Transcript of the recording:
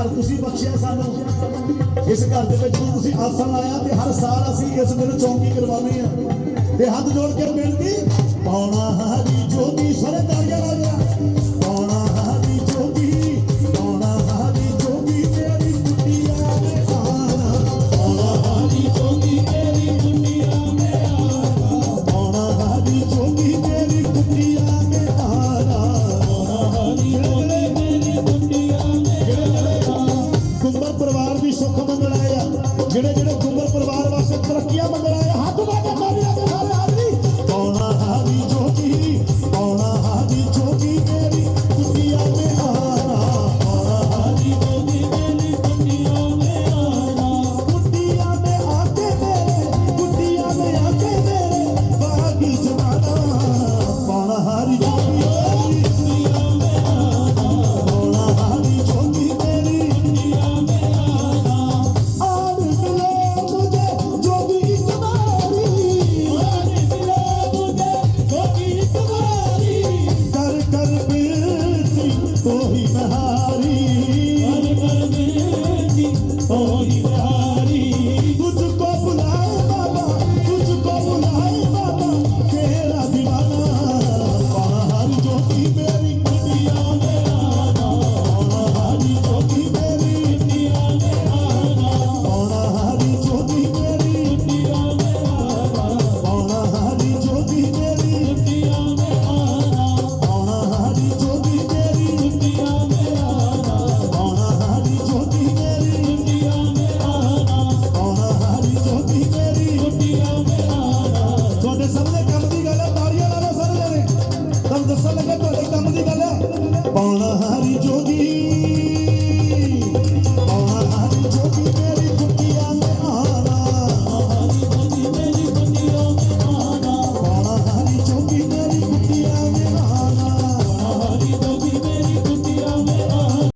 ਘਰ ਤੁਸੀਂ ਬਖਸ਼ਿਆ ਸਾਨੂੰ। ਇਸ ਘਰ ਦੇ ਵਿੱਚ ਤੁਸੀਂ ਆਸਣ ਲਾਇਆ ਤੇ ਹਰ ਸਾਲ ਅਸੀਂ ਇਸ ਦਿਨ ਚੌਂਕੀ ਕਰਵਾਉਂਦੇ ਆ ਤੇ ਹੱਥ ਜੋੜ ਕੇ ਬੇਨਤੀ, ਪਾਉਣਾ ਹਰੀ ਜੋਗੀ ਵੀ ਸੁੱਖ ਮੰਗਣ ਆਏ ਆ। ਜਿਹੜੇ ਜਿਹੜੇ ਗੁੰਮਰ ਪਰਿਵਾਰ ਵਾਸਤੇ ਤਰੱਕੀਆਂ ਮੰਗਣ ਆਏ ਆ